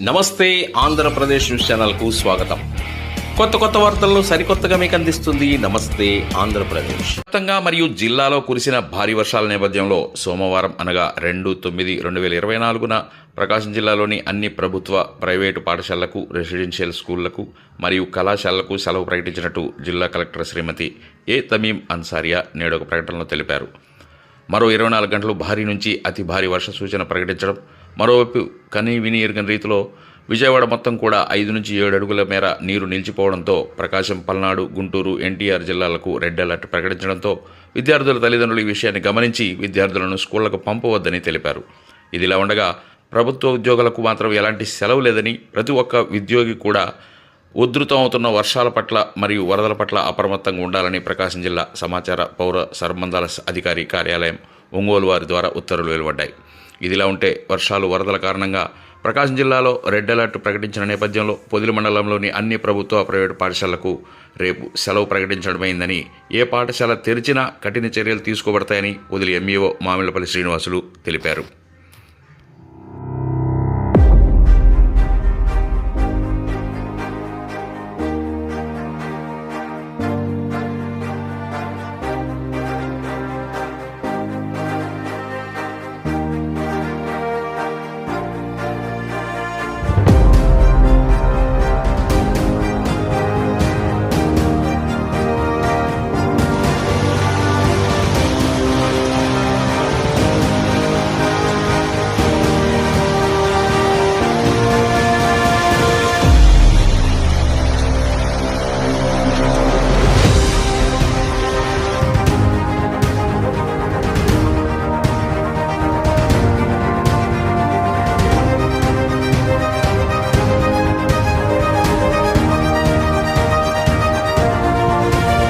నమస్తే ఆంధ్రప్రదేశ్ న్యూస్ ఛానల్కు స్వాగతం. కొత్త కొత్త వార్తలను సరికొత్తగా మీకు అందిస్తుంది నమస్తే ఆంధ్రప్రదేశ్. మొత్తంగా మరియు జిల్లాలో కురిసిన భారీ వర్షాల నేపథ్యంలో సోమవారం అనగా రెండు తొమ్మిది రెండు వేల ఇరవై నాలుగున ప్రకాశం జిల్లాలోని అన్ని ప్రభుత్వ ప్రైవేటు పాఠశాలలకు రెసిడెన్షియల్ స్కూళ్ళకు మరియు కళాశాలలకు సెలవు ప్రకటించినట్టు జిల్లా కలెక్టర్ శ్రీమతి ఏ తమీం అన్సారియా నేడు ఒక ప్రకటనలో తెలిపారు. మరో ఇరవై నాలుగు గంటలు భారీ నుంచి అతి భారీ వర్ష సూచన ప్రకటించడం మరోవైపు కనీ విని ఎరుగని రీతిలో విజయవాడ మొత్తం కూడా ఐదు నుంచి ఏడు అడుగుల మేర నీరు నిలిచిపోవడంతో ప్రకాశం పల్నాడు గుంటూరు ఎన్టీఆర్ జిల్లాలకు రెడ్ అలర్ట్ ప్రకటించడంతో విద్యార్థుల తల్లిదండ్రులు ఈ విషయాన్ని గమనించి విద్యార్థులను స్కూళ్ళకు పంపవద్దని తెలిపారు. ఇదిలా ఉండగా ప్రభుత్వ ఉద్యోగులకు మాత్రం ఎలాంటి సెలవు లేదని ప్రతి ఒక్క ఉద్యోగి కూడా ఉధృతం అవుతున్న వర్షాల పట్ల మరియు వరదల పట్ల అప్రమత్తంగా ఉండాలని ప్రకాశం జిల్లా సమాచార పౌర సర్బంధాల అధికారి కార్యాలయం ఒంగోలు వారి ద్వారా ఉత్తర్వులు వెలువడ్డాయి. ఇదిలా ఉంటే వర్షాలు వరదల కారణంగా ప్రకాశం జిల్లాలో రెడ్ అలర్ట్ ప్రకటించిన నేపథ్యంలో పొదిలి మండలంలోని అన్ని ప్రభుత్వ ప్రైవేటు పాఠశాలలకు రేపు సెలవు ప్రకటించడమైందని ఏ పాఠశాల తెరిచినా కఠిన చర్యలు తీసుకోబడతాయని పొదిలి ఎంఈఓ మామిళ్ళపల్లి శ్రీనివాసులు తెలిపారు.